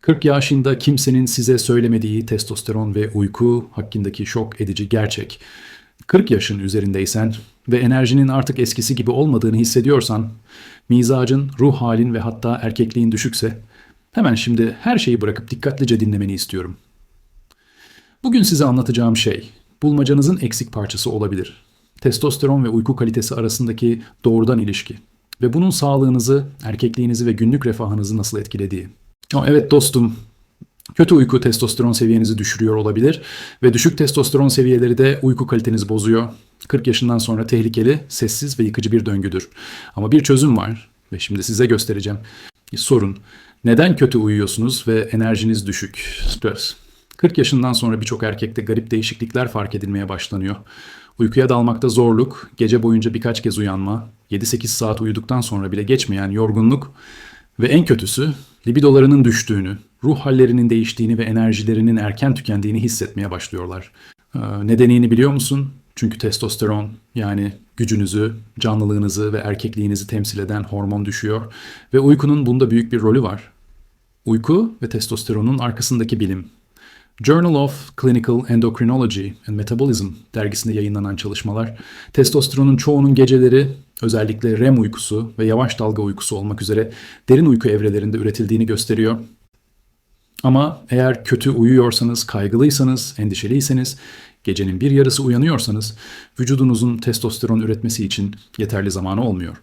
40 yaşında kimsenin size söylemediği testosteron ve uyku hakkındaki şok edici gerçek. 40 yaşın üzerindeysen ve enerjinin artık eskisi gibi olmadığını hissediyorsan, mizacın, ruh halin ve hatta erkekliğin düşükse, hemen şimdi her şeyi bırakıp dikkatlice dinlemeni istiyorum. Bugün size anlatacağım şey, bulmacanızın eksik parçası olabilir. Testosteron ve uyku kalitesi arasındaki doğrudan ilişki ve bunun sağlığınızı, erkekliğinizi ve günlük refahınızı nasıl etkilediği. Evet dostum, kötü uyku testosteron seviyenizi düşürüyor olabilir ve düşük testosteron seviyeleri de uyku kalitenizi bozuyor. 40 yaşından sonra tehlikeli, sessiz ve yıkıcı bir döngüdür. Ama bir çözüm var ve şimdi size göstereceğim. Sorun, neden kötü uyuyorsunuz ve enerjiniz düşük? Stres. 40 yaşından sonra birçok erkekte garip değişiklikler fark edilmeye başlanıyor. Uykuya dalmakta zorluk, gece boyunca birkaç kez uyanma, 7-8 saat uyuduktan sonra bile geçmeyen yorgunluk ve en kötüsü libidolarının düştüğünü, ruh hallerinin değiştiğini ve enerjilerinin erken tükendiğini hissetmeye başlıyorlar. Ee, nedenini biliyor musun? Çünkü testosteron yani gücünüzü, canlılığınızı ve erkekliğinizi temsil eden hormon düşüyor ve uykunun bunda büyük bir rolü var. Uyku ve testosteronun arkasındaki bilim. Journal of Clinical Endocrinology and Metabolism dergisinde yayınlanan çalışmalar, testosteronun çoğunun geceleri özellikle REM uykusu ve yavaş dalga uykusu olmak üzere derin uyku evrelerinde üretildiğini gösteriyor. Ama eğer kötü uyuyorsanız, kaygılıysanız, endişeliyseniz, gecenin bir yarısı uyanıyorsanız vücudunuzun testosteron üretmesi için yeterli zamanı olmuyor.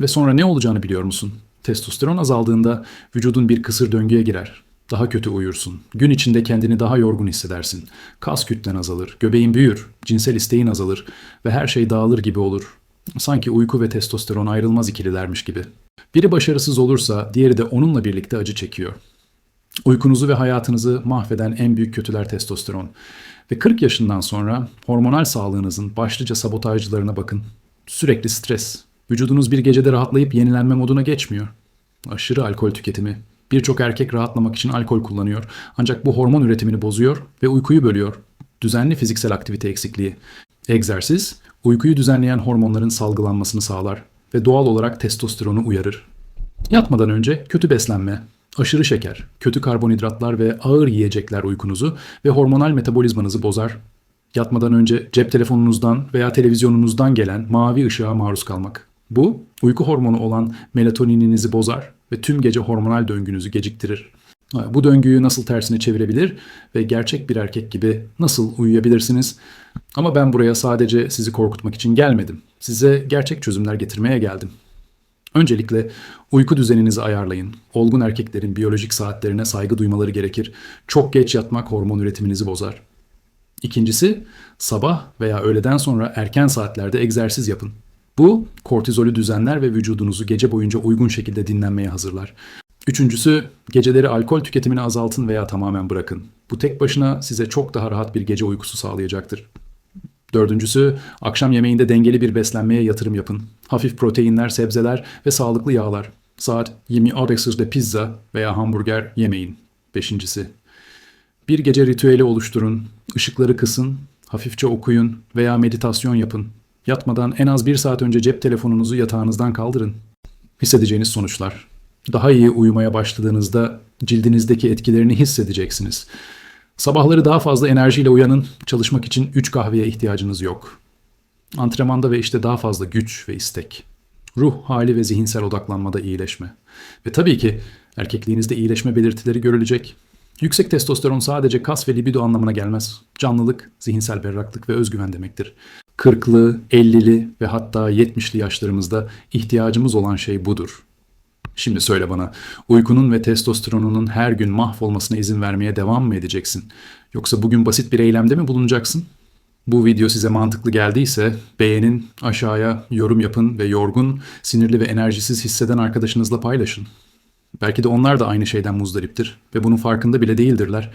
Ve sonra ne olacağını biliyor musun? Testosteron azaldığında vücudun bir kısır döngüye girer. Daha kötü uyursun. Gün içinde kendini daha yorgun hissedersin. Kas kütlen azalır, göbeğin büyür, cinsel isteğin azalır ve her şey dağılır gibi olur. Sanki uyku ve testosteron ayrılmaz ikililermiş gibi. Biri başarısız olursa diğeri de onunla birlikte acı çekiyor. Uykunuzu ve hayatınızı mahveden en büyük kötüler testosteron. Ve 40 yaşından sonra hormonal sağlığınızın başlıca sabotajcılarına bakın. Sürekli stres. Vücudunuz bir gecede rahatlayıp yenilenme moduna geçmiyor. Aşırı alkol tüketimi. Birçok erkek rahatlamak için alkol kullanıyor. Ancak bu hormon üretimini bozuyor ve uykuyu bölüyor. Düzenli fiziksel aktivite eksikliği. Egzersiz, uykuyu düzenleyen hormonların salgılanmasını sağlar ve doğal olarak testosteronu uyarır. Yatmadan önce kötü beslenme, aşırı şeker, kötü karbonhidratlar ve ağır yiyecekler uykunuzu ve hormonal metabolizmanızı bozar. Yatmadan önce cep telefonunuzdan veya televizyonunuzdan gelen mavi ışığa maruz kalmak. Bu, uyku hormonu olan melatonininizi bozar ve tüm gece hormonal döngünüzü geciktirir. Bu döngüyü nasıl tersine çevirebilir ve gerçek bir erkek gibi nasıl uyuyabilirsiniz? Ama ben buraya sadece sizi korkutmak için gelmedim. Size gerçek çözümler getirmeye geldim. Öncelikle uyku düzeninizi ayarlayın. Olgun erkeklerin biyolojik saatlerine saygı duymaları gerekir. Çok geç yatmak hormon üretiminizi bozar. İkincisi, sabah veya öğleden sonra erken saatlerde egzersiz yapın. Bu, kortizolü düzenler ve vücudunuzu gece boyunca uygun şekilde dinlenmeye hazırlar. Üçüncüsü, geceleri alkol tüketimini azaltın veya tamamen bırakın. Bu tek başına size çok daha rahat bir gece uykusu sağlayacaktır. Dördüncüsü, akşam yemeğinde dengeli bir beslenmeye yatırım yapın. Hafif proteinler, sebzeler ve sağlıklı yağlar. Saat 20.30'da pizza veya hamburger yemeyin. Beşincisi, bir gece ritüeli oluşturun, ışıkları kısın, hafifçe okuyun veya meditasyon yapın. Yatmadan en az bir saat önce cep telefonunuzu yatağınızdan kaldırın. Hissedeceğiniz sonuçlar. Daha iyi uyumaya başladığınızda cildinizdeki etkilerini hissedeceksiniz. Sabahları daha fazla enerjiyle uyanın. Çalışmak için 3 kahveye ihtiyacınız yok. Antrenmanda ve işte daha fazla güç ve istek. Ruh hali ve zihinsel odaklanmada iyileşme. Ve tabii ki erkekliğinizde iyileşme belirtileri görülecek. Yüksek testosteron sadece kas ve libido anlamına gelmez. Canlılık, zihinsel berraklık ve özgüven demektir. 40'lı, 50'li ve hatta 70'li yaşlarımızda ihtiyacımız olan şey budur. Şimdi söyle bana, uykunun ve testosteronunun her gün mahvolmasına izin vermeye devam mı edeceksin? Yoksa bugün basit bir eylemde mi bulunacaksın? Bu video size mantıklı geldiyse beğenin, aşağıya yorum yapın ve yorgun, sinirli ve enerjisiz hisseden arkadaşınızla paylaşın. Belki de onlar da aynı şeyden muzdariptir ve bunun farkında bile değildirler.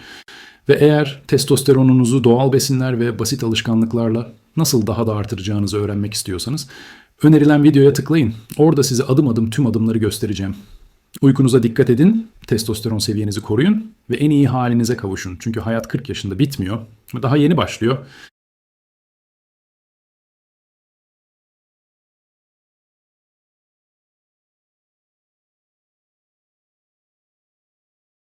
Ve eğer testosteronunuzu doğal besinler ve basit alışkanlıklarla nasıl daha da artıracağınızı öğrenmek istiyorsanız önerilen videoya tıklayın. Orada size adım adım tüm adımları göstereceğim. Uykunuza dikkat edin, testosteron seviyenizi koruyun ve en iyi halinize kavuşun. Çünkü hayat 40 yaşında bitmiyor. Daha yeni başlıyor